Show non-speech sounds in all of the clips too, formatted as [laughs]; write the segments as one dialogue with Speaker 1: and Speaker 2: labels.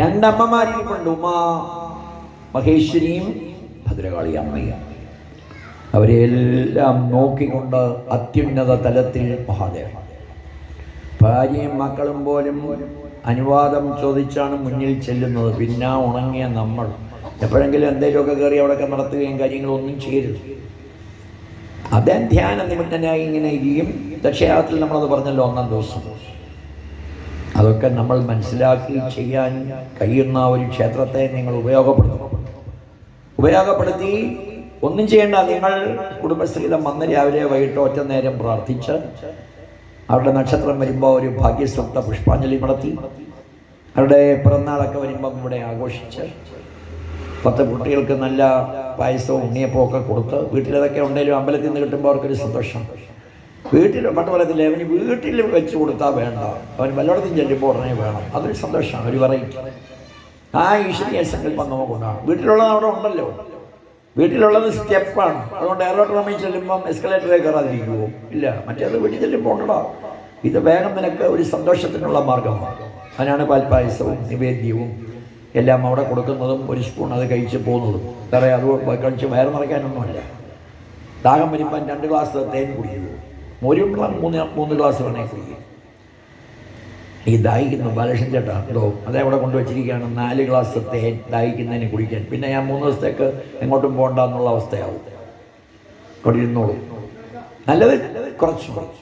Speaker 1: രണ്ടമ്മമാരിപ്പുണ്ട് ഉമാ മഹേശ്വരിയും ഭദ്രകാളി അമ്മയും. അവരെല്ലാം നോക്കിക്കൊണ്ട് അത്യുന്നത തലത്തിൽ മഹാദേവൻ. ഭാര്യയും മക്കളും പോലും അനുവാദം ചോദിച്ചാണ് മുന്നിൽ ചെല്ലുന്നത്. പിന്നെ ഉണങ്ങിയ നമ്മൾ. എപ്പോഴെങ്കിലും എന്തെങ്കിലുമൊക്കെ കയറി അവിടെയൊക്കെ നടത്തുകയും കാര്യങ്ങളൊന്നും ചെയ്യരുത്. അദ്ദേഹം ധ്യാന നിമിത്തനായി ഇങ്ങനെ ഇരിക്കും. ദക്ഷയാത്രത്തിൽ നമ്മളത് പറഞ്ഞല്ലോ ഒന്നാം ദിവസം. അതൊക്കെ നമ്മൾ മനസ്സിലാക്കി ചെയ്യാൻ കഴിയുന്ന ഒരു ക്ഷേത്രത്തെ നിങ്ങൾ ഉപയോഗപ്പെടുത്തണം ഉപയോഗപ്പെടുത്തി ഒന്നും ചെയ്യേണ്ട നിങ്ങൾ കുടുംബശ്രീതം വന്ന് രാവിലെ വൈകിട്ട് ഒറ്റ നേരം പ്രാർത്ഥിച്ച് അവരുടെ നക്ഷത്രം വരുമ്പോൾ ഒരു ഭാഗ്യസ്വപ്ത പുഷ്പാഞ്ജലി നടത്തി. അവരുടെ പിറന്നാളൊക്കെ വരുമ്പം ഇവിടെ ആഘോഷിച്ച് പത്ത് കുട്ടികൾക്ക് നല്ല പായസവും ഉണ്ണിയപ്പവും ഒക്കെ കൊടുത്ത് വീട്ടിലതൊക്കെ ഉണ്ടെങ്കിലും അമ്പലത്തിൽ നിന്ന് കിട്ടുമ്പോൾ അവർക്കൊരു സന്തോഷം. വീട്ടിൽ പണ്ട് പറയത്തില്ല അവന് വീട്ടിൽ വെച്ച് കൊടുത്താൽ വേണ്ട. അവൻ വല്ലയിടത്തും ചെല്ലുമ്പോൾ ഉടനെ വേണം. അതൊരു സന്തോഷമാണ് ഒരു വെറൈറ്റി ആ ഈശ്വരീയ സങ്കല്പം നമുക്കുണ്ടാണ് വീട്ടിലുള്ളത് അവിടെ ഉണ്ടല്ലോ. വീട്ടിലുള്ളത് സ്റ്റെപ്പാണ്. അതുകൊണ്ട് എയറോട്രോമിൽ ചെല്ലുമ്പം എസ്കലേറ്ററിൽ കയറാതിരിക്കുമോ ഇല്ല. മറ്റേത് വീട്ടിൽ ചെല്ലുമ്പോൾ ഉണ്ടോ ഇത് വേഗം നിനക്ക് ഒരു സന്തോഷത്തിനുള്ള മാർഗമാണ് അതിനാണ് പാൽപ്പായസവും നിവേദ്യവും എല്ലാം അവിടെ കൊടുക്കുന്നതും ഒരു സ്പൂൺ അത് കഴിച്ച് പോകുന്നതും. വേറെ അത് കഴിച്ച് വയർ നിറയ്ക്കാനൊന്നുമല്ല. ദാഹം വരുമ്പം രണ്ട് ഗ്ലാസ് തേൻ കുടിക്കുമോ ഒരു മൂന്ന് മൂന്ന് ഗ്ലാസ് വേണേ കുടിക്കും. ഈ ദാഹിക്കുന്നു ബാലകൃഷ്ണൻ ചേട്ടാ എന്തോ അതേ അവിടെ കൊണ്ടുവച്ചിരിക്കുകയാണ് നാല് ഗ്ലാസ് തേൻ ദാഹിക്കുന്നതിന് കുടിക്കാൻ. പിന്നെ ഞാൻ മൂന്ന് ദിവസത്തേക്ക് എങ്ങോട്ടും പോകണ്ട എന്നുള്ള അവസ്ഥയാവും. അവിടെ ഇരുന്നോളൂ. നല്ലത് കുറച്ച് കുറച്ച്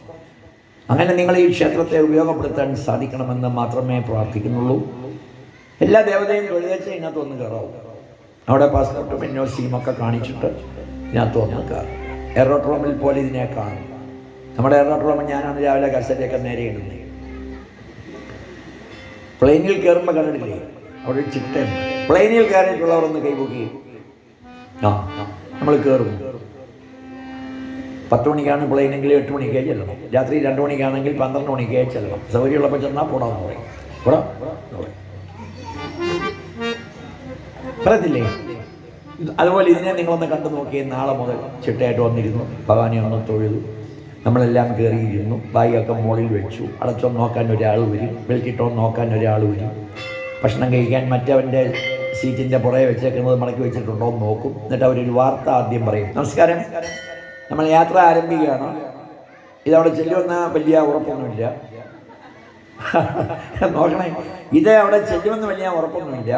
Speaker 1: അങ്ങനെ നിങ്ങൾ ഈ ക്ഷേത്രത്തെ ഉപയോഗപ്പെടുത്താൻ സാധിക്കണമെന്ന് മാത്രമേ പ്രാർത്ഥിക്കുന്നുള്ളൂ. എല്ലാ ദേവതയും വെള്ളിയാഴ്ച ഇതിനകത്ത് ഒന്ന് കയറാവും. അവിടെ പാസ്പോർട്ടും സിയും ഒക്കെ കാണിച്ചിട്ട് ഇതിനകത്ത് ഒന്ന് കയറും. എറോട്രോമിൽ പോലെ ഇതിനെ കാണും. നമ്മുടെ എറണാകുളം ഞാനാണ് രാവിലെ കസേരയൊക്കെ നേരെ ഇടുന്നത് പ്ലെയിനിൽ കയറുമ്പോൾ കണ്ടിട്ടില്ലേ? അവിടെ ചിട്ട പ്ലെയിനിൽ കയറിയിട്ടുള്ളവർ ഒന്ന് കൈപൊക്കി ആ നമ്മൾ കയറും പത്ത് മണിക്കാണ് പ്ലെയിനെങ്കിൽ എട്ട് മണിക്ക് ചെല്ലണം. രാത്രി രണ്ട് മണിക്കാണെങ്കിൽ പന്ത്രണ്ട് മണിക്ക് ചെല്ലണം. സൗകര്യമുള്ളപ്പോൾ ചെന്നാൽ പോടാന്ന് പറയും. പോടാ പറയത്തില്ലേ? അതുപോലെ ഇതിനെ നിങ്ങളൊന്ന് കണ്ടു നോക്കി നാളെ മുതൽ ചിട്ടയായിട്ട് വന്നിരുന്നു. ഭഗവാനെ ഒന്ന് തൊഴുതു. നമ്മളെല്ലാം കയറിയിരുന്നു. ബാഗൊക്കെ മുകളിൽ വെച്ചു. അടച്ചോ നോക്കാൻ ഒരാൾ വരും. വെളിച്ചിട്ടോ നോക്കാൻ ഒരാൾ വരും. ഭക്ഷണം കഴിക്കാൻ മറ്റവന്റെ സീറ്റിന്റെ പുറകെ വെച്ചേക്കുന്നത് മടക്കി വെച്ചിട്ടുണ്ടോ എന്ന് നോക്കും. എന്നിട്ട് അവരൊരു വാർത്ത ആദ്യം പറയും. നമസ്കാരം. നമ്മൾ യാത്ര ആരംഭിക്കുകയാണ്. ഇതവിടെ ചെല്ലുമെന്ന വലിയ ഉറപ്പൊന്നുമില്ല. [laughs] നോക്കണേ. ഇത് അവിടെ ചെല്ലുമെന്ന് വലിയ ഉറപ്പൊന്നുമില്ല.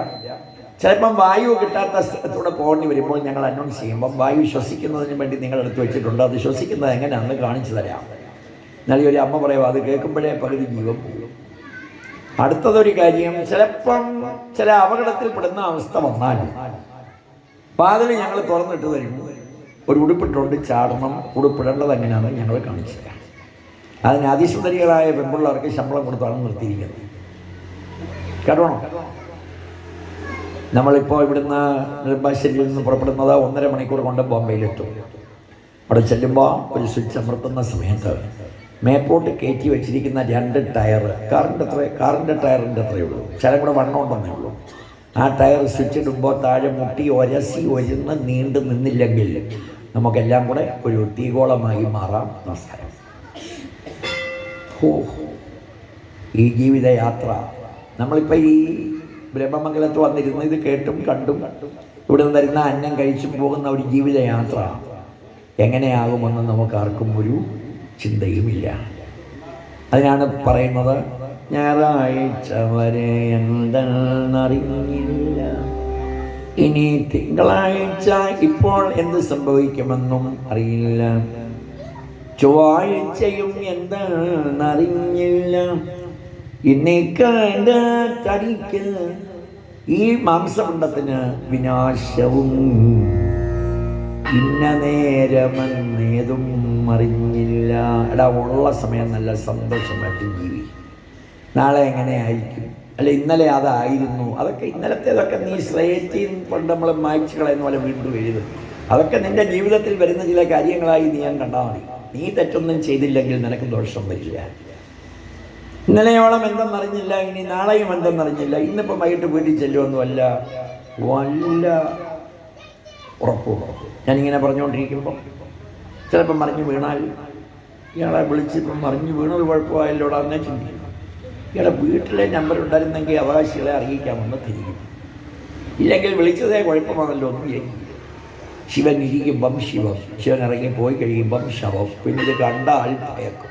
Speaker 1: ചിലപ്പം വായു കിട്ടാത്ത സ്ഥലത്തൂടെ പോകേണ്ടി വരുമ്പോൾ ഞങ്ങൾ അനൗൺസ് ചെയ്യുമ്പോൾ വായു ശ്വസിക്കുന്നതിന് വേണ്ടി നിങ്ങൾ എടുത്തു വെച്ചിട്ടുണ്ട്. അത് ശ്വസിക്കുന്നത് എങ്ങനെയാണെന്ന് കാണിച്ചു തരാം. എന്നാൽ ഈ ഒരു അമ്മ പറയുക അത് കേൾക്കുമ്പോഴേ പകുതി ജീവൻ പോകും. അടുത്തതൊരു കാര്യം ചിലപ്പം ചില അപകടത്തിൽപ്പെടുന്ന അവസ്ഥ വന്നാൽ വാതിൽ ഞങ്ങൾ തുറന്നിട്ട് തരും. ഒരു ഉടുപ്പിട്ടുണ്ട് ചാടണം ഉടുപ്പിടേണ്ടത് എങ്ങനെയാണെന്ന് ഞങ്ങൾ കാണിച്ചു തരാം. അതിന് അതിസുന്ദരികളായ പെൺപിള്ളേർക്ക് ശമ്പളം കൊടുത്താണ് നിർത്തിയിരിക്കുന്നത്. കേട്ടോ നമ്മളിപ്പോൾ ഇവിടുന്ന് നെടുമ്പാശ്ശേരിയിൽ നിന്ന് പുറപ്പെടുന്നത് ഒന്നര മണിക്കൂർ കൊണ്ട് ബോംബെയിലെത്തും. അവിടെ ചെല്ലുമ്പോൾ ഒരു സ്വിച്ച് അമർത്തുന്ന സമയത്ത് മേപ്പോട്ട് കയറ്റി വെച്ചിരിക്കുന്ന രണ്ട് ടയർ കാറിന്റെ അത്ര കാറിന്റെ ടയറിന്റെ അത്രയേ ഉള്ളൂ. ചില കൂടെ വണ്ണം ഉണ്ടെന്നേ ഉള്ളൂ. ആ ടയർ സ്വിച്ച് ഇടുമ്പോൾ താഴെ മുട്ടി ഒരസി ഒരുന്ന് നീണ്ടു നിന്നില്ലെങ്കിൽ നമുക്കെല്ലാം കൂടെ ഒരു തീകോളമായി മാറാം. നമസ്കാരം. ഈ ജീവിതയാത്ര. നമ്മളിപ്പോൾ ഈ ബ്രഹ്മമംഗലത്ത് വന്നിരുന്ന്. ഇത് കേട്ടും കണ്ടും ഇവിടെ നിന്ന് തരുന്ന അന്നം കഴിച്ചും പോകുന്ന ഒരു ജീവിതയാത്ര. എങ്ങനെയാകുമെന്ന് നമുക്ക് ആർക്കും ഒരു ചിന്തയുമില്ല. അതിനാണ് പറയുന്നത് ഞായറാഴ്ച വരെ എന്തെന്നറിഞ്ഞില്ല ഇനി തിങ്കളാഴ്ച ഇപ്പോൾ എന്ത് സംഭവിക്കുമെന്നും അറിയില്ല. ചൊവ്വാഴ്ചയും എന്താണെന്നറിഞ്ഞില്ല. ഇന്നേക്കാണ്ട് തടിക്ക്? ഈ മാംസമുണ്ടത്തിന് വിനാശവും ഇന്ന നേരമെന്നേതും അറിഞ്ഞില്ല. എടാ ഉള്ള സമയം നല്ല സന്തോഷമായിട്ട് ജീവി നാളെ എങ്ങനെയായിരിക്കും അല്ല ഇന്നലെ അതായിരുന്നു. അതൊക്കെ ഇന്നലത്തേതൊക്കെ നീ സ്ലേറ്റിൽ കൊണ്ട് നമ്മൾ മായ്ച്ചു കളയുന്ന പോലെ വീണ്ടും എഴുതും. അതൊക്കെ നിന്റെ ജീവിതത്തിൽ വരുന്ന ചില കാര്യങ്ങളായി നീ ഞാൻ കണ്ടാൽ മതി. നീ തെറ്റൊന്നും ചെയ്തില്ലെങ്കിൽ നിനക്ക് ദോഷം വരില്ല. ഇന്നലെയോളം എന്തെന്നറിഞ്ഞില്ല ഇനി നാളെയും എന്തെന്നറിഞ്ഞില്ല. ഇന്നിപ്പോൾ വൈകിട്ട് വീട്ടിൽ ചെല്ലുമെന്നുമല്ല വല്ല ഉറപ്പും ഞാനിങ്ങനെ പറഞ്ഞുകൊണ്ടിരിക്കുമ്പോൾ ചിലപ്പം മറിഞ്ഞു വീണാൽ ഇയാളെ വിളിച്ചിപ്പം മറിഞ്ഞു വീണത് കുഴപ്പമായല്ലോടാ എന്നേ ചിന്തിക്കും. ഇയാളെ വീട്ടിലെ നമ്പർ ഉണ്ടായിരുന്നെങ്കിൽ അവകാശികളെ അറിയിക്കാമെന്ന് തിരിക്കും. ഇല്ലെങ്കിൽ വിളിച്ചതേ കുഴപ്പമാണല്ലോ ഒന്നും വിചാരിക്കും. ശിവൻ ഇരിക്കുമ്പം ശിവം. ശിവൻ ഇറങ്ങി പോയി കഴിയുമ്പം ശവം. പിന്നെ ഇത് കണ്ടാൽ ഭയക്കും.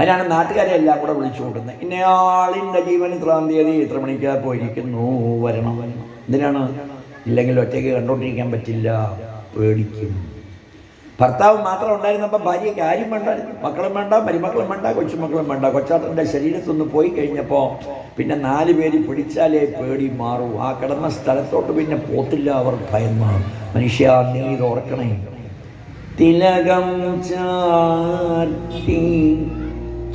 Speaker 1: അതിനാണ് നാട്ടുകാരെ എല്ലാം കൂടെ വിളിച്ചു കൂട്ടുന്നത് ഇന്നയാളിന്റെ ജീവൻ ഇത്രാം തീയതി ഇത്ര മണിക്ക് പോയിരിക്കുന്നു. വരണം. എന്തിനാണ്? ഇല്ലെങ്കിൽ ഒറ്റയ്ക്ക് കണ്ടുകൊണ്ടിരിക്കാൻ പറ്റില്ല. പേടിക്കും. ഭർത്താവ് മാത്രം ഉണ്ടായിരുന്നപ്പോൾ ഭാര്യയ്ക്ക് ആരും വേണ്ട. മക്കളും വേണ്ട മരുമക്കളും വേണ്ട കൊച്ചുമക്കളും വേണ്ട. കൊച്ചാട്ടന്റെ ശരീരത്തൊന്ന് പോയി കഴിഞ്ഞപ്പോൾ പിന്നെ നാല് പേര് പിടിച്ചാലേ പേടി മാറും. ആ കിടന്ന സ്ഥലത്തോട്ട് പിന്നെ പോത്തില്ല അവർ ഭയന്ന് മനുഷ്യ നീ ഇത് ഓർക്കണേ. തിലകം ചാർത്തി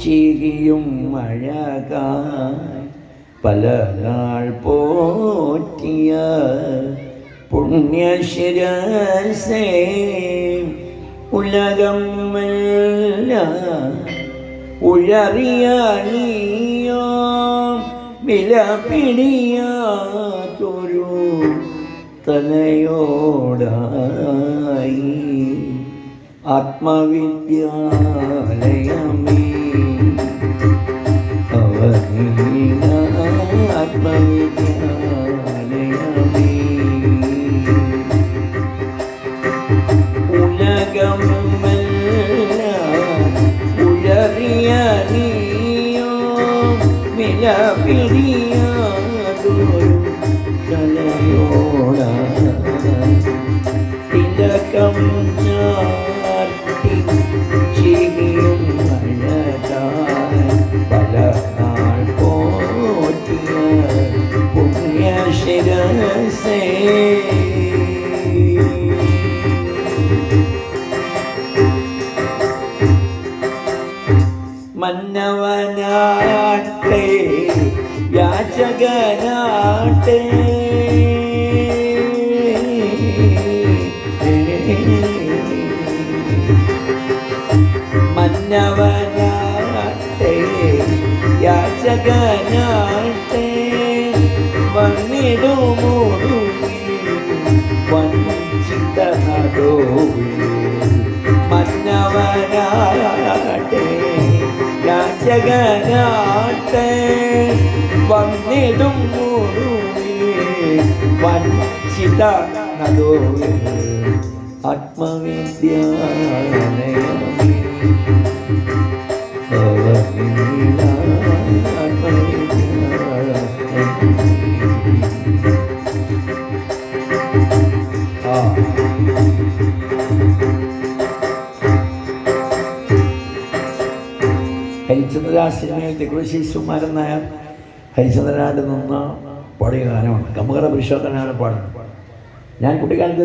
Speaker 1: ചിരിയും മഴകാൻ പല നാൾ പോറ്റിയ പുണ്യശിരസേ. ഉലകം ഉഴറിയണിയോ വില പിടിയാത്തൊരു തലയോടായി ആത്മവിദ്യാലയമേ ഉലകം ഉഴറിയ നീയോ വില പിടിയാതൊരു തലയോട തിലകം യാചകനാട്ടെ മന്നവനാട്ടെ യാചകനാട്ടെ വന്നിടുമോടു വഞ്ചിത മന്നവനാട്ടെ യാചകനാട്ടെ വന്നിടും വഞ്ചിത നദോവേ ആത്മവിദ്യ ഭവനീല ആത്മവിദ്യാലയമേ. ആ ഹരിചന്ദ്ര സിനിമയിൽ തെക്കുളശ്ശേരി സുമാരൻ നായർ ഹരിചന്ദ്രനാട് നിന്ന് പാടിയ ഗാനമാണ് കമുകറ പുരുഷോത്തനാണ് പാടുന്നത്. ഞാൻ കുട്ടിക്കാലത്ത്